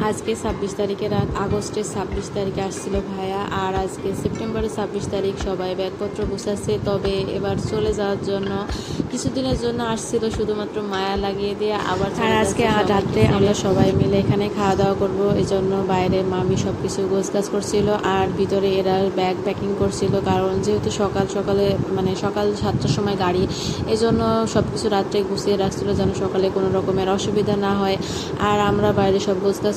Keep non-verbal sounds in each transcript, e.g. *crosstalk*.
আজকে ছাব্বিশ তারিখের আগ- আগস্টের ছাব্বিশ তারিখে আসছিল ভাইয়া আর আজকে সেপ্টেম্বরের ছাব্বিশ তারিখ সবাই ব্যাগপত্র গুছাচ্ছে। তবে এবার চলে যাওয়ার জন্য কিছুদিনের জন্য আসছিল শুধুমাত্র মায়া লাগিয়ে দিয়ে আবার আর আজকে রাত্রে আমরা সবাই মিলে এখানে খাওয়া দাওয়া করব এই জন্য বাইরে মামি সব কিছু গোছগাছ করছিল আর ভিতরে এরা ব্যাগ প্যাকিং করছিল কারণ যেহেতু সকাল সকালে মানে সকাল সাতটার সময় গাড়ি এই জন্য সব কিছু রাত্রে গুছিয়ে রাখছিল যেন সকালে কোনো রকমের অসুবিধা না হয়। আর আমরা বাইরে সব গোছগাছ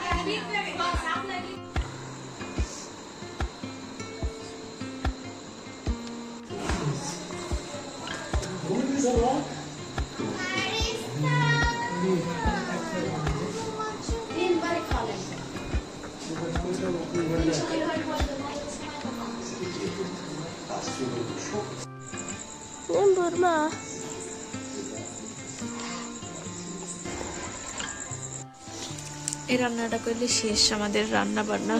বুড়মা এই রান্নাটা করলে শেষ আমাদের রান্না বান্না।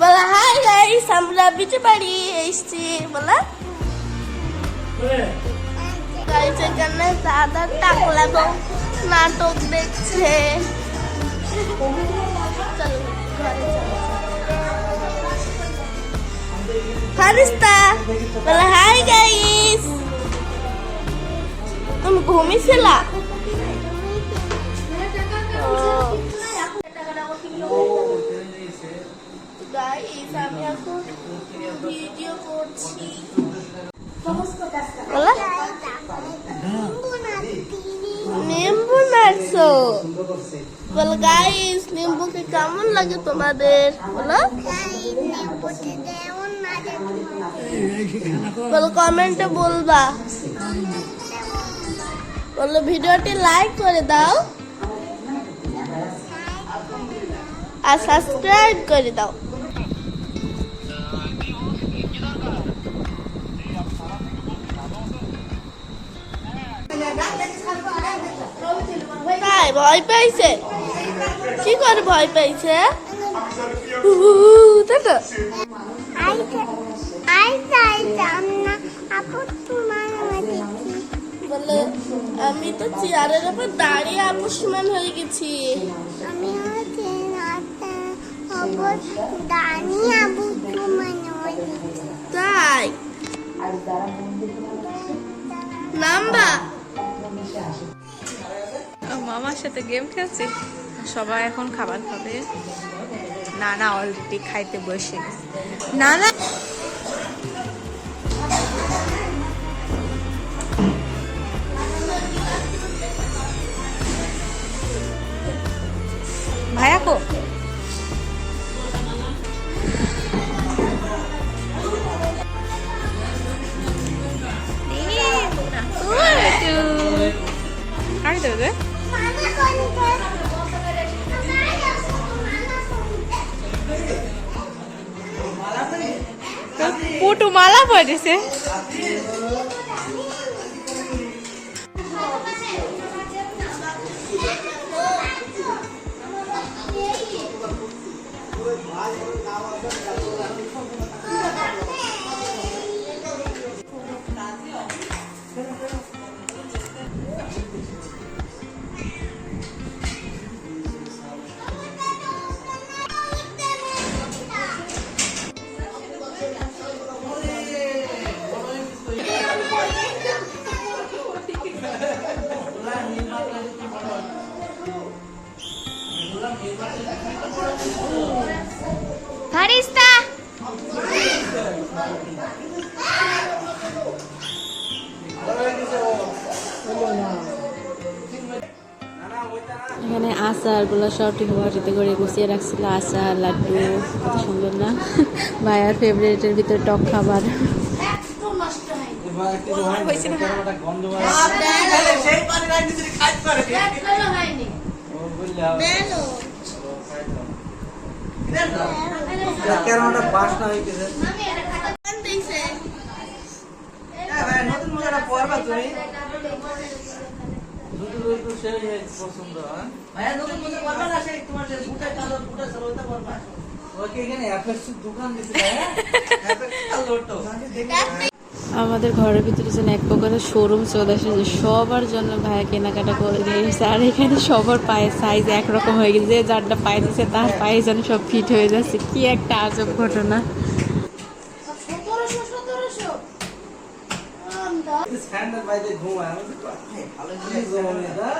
বলা হাই গাইস আমরা বিটে বাড়ি এসছি। বলা গাইস এখানে দাদা টাকলা নাটক দেখছে। ফারিস্তা বলে হাই গাইস তুমি ঘুমিয়েছিলা? গাইস আমি এখন বলা বল গাইস নিম্বুকে কেমন লাগে তোমাদের? বলো। বল কমেন্টে বলবা। বলো, ভিডিওটি লাইক করে দাও। আর সাবস্ক্রাইব করে দাও। ভয় পাইছে? কি করে ভয় পাইছে তাই তো। বলে আমি তো চেয়ারের উপর দাঁড়িয়ে আপুসমান হয়ে গেছি। তাই? নাম্বা মামার সাথে গেম খেলছি সবাই এখন খাবার খাবে। নানা অলরেডি খাইতে বসে না না পুটু মালা পড়েছে কালারগুলো সব ঠিক বাটিতে করে গুছিয়ে রাখছিল আচা লাড্ডু কত সুন্দর না? *laughs* ভাইয়ার ফেভারিটের ভিতরে টক খাবার। নতুন পড়বা তুমি পছন্দ হ্যাঁ? নতুন নতুন করবা না সেই তোমার বুটা কালো বুটা চালাতে পারবা ওকে এখানে অ্যাপেক্স দোকান দিতে হ্যাঁ অ্যাপেক্স কালো তো। আমাদের ঘরের ভিতরে যেন এক প্রকারের শোরুম চলে এসেছে সবার জন্য ভাইয়া কেনাকাটা করে দিয়েছে আর এখানে সবার পায়ের সাইজ একরকম হয়ে গেছে যে যারটা পায়ে দিচ্ছে তার পায়ে যেন সব ফিট হয়ে যাচ্ছে। কি একটা আজব ঘটনা। ঘুমায় আমি ভালো না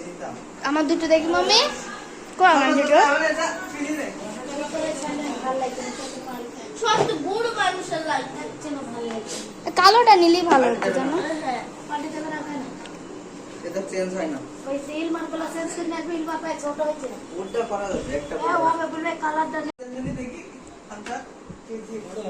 নিতাম আমার দুটো দেখি মামি কো আমার দুটো। বুড়ো কালোটা নিলেই ভালো হতো জানো? এটা চেঞ্জ হয় না। ওই সেল মার্বেল আছে সেল মার্বেল বাবা ছোট হয়েছে। ওটা করা যাবে একটা হ্যাঁ ওভাবে বলবে কালারটা যদি দেখি আচ্ছা এর মাথার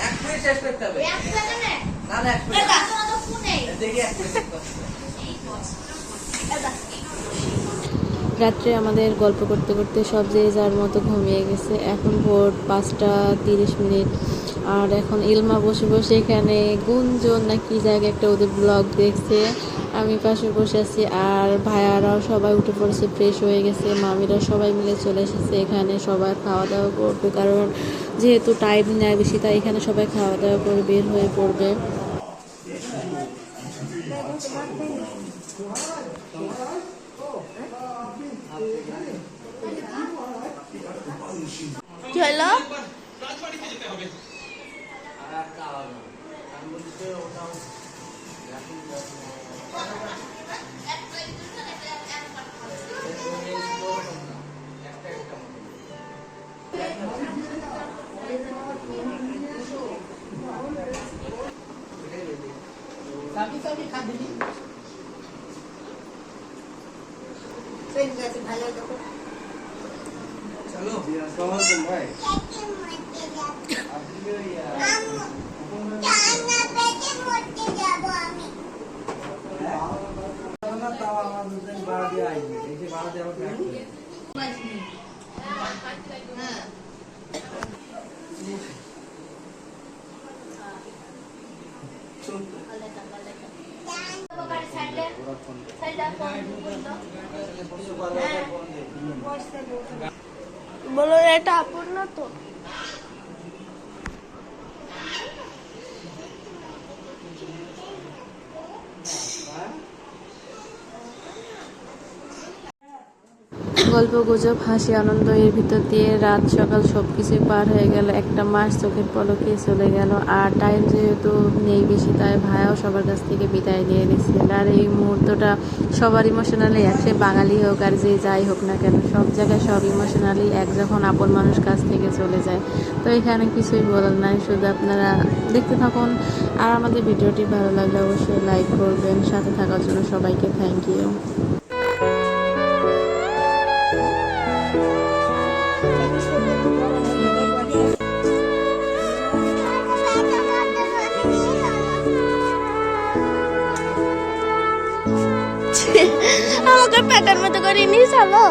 এক মিনিট শেষ করতে হবে না না এক মিনিট। দেখি এক মিনিট। রাত্রে আমাদের গল্প করতে করতে সব যে যার মতো ঘুমিয়ে গেছে। এখন ভোর পাঁচটা তিরিশ মিনিট। আর এখন ইলমা বসে বসে এখানে গুঞ্জন না কি জায়গায় একটা ওদের ব্লগ দেখছে। আমি পাশে বসে আছি আর ভাইয়ারাও সবাই উঠে পড়েছে ফ্রেশ হয়ে গেছে। মামিরা সবাই মিলে চলে এসেছে এখানে। সবাই খাওয়া দাওয়া করবে, কারণ যেহেতু টাইম নেয় বেশি, তাই এখানে সবাই খাওয়া দাওয়া করে বের হয়ে পড়বে। কি হলো চলো আসসালামু আলাইকুম ভাই তাও আমার দুজন ভাড়া দিয়ে আইনি এই যে ভাড়া দিয়ে আমাকে রাখবে। সাইডে সাইডে ফোন বলো এটা আপন না তো গল্প, গুজব, হাসি, আনন্দ, এর ভিতর দিয়ে রাত সকাল সব কিছুই পার হয়ে গেল। একটা মাস চোখের পলকে চলে গেল। আর টাইম যেহেতু নেই বেশি, তাই ভাইয়াও সবার কাছ থেকে বিদায় নিয়ে নিচ্ছে। আর এই মুহূর্তটা সবার ইমোশনালি এক বাঙালি হোক আর যে যাই হোক না কেন, সব জায়গায় সব ইমোশনালি এক যখন আপন মানুষ কাছ থেকে চলে যায়। তো এখানে কিছুই বলার নাই, শুধু আপনারা দেখতে থাকুন। আর আমাদের ভিডিওটি ভালো লাগলে অবশ্যই লাইক করবেন। সাথে থাকার জন্য সবাইকে থ্যাংক ইউ আমাকে প্যাটার মতো করে নিয়ে চলো।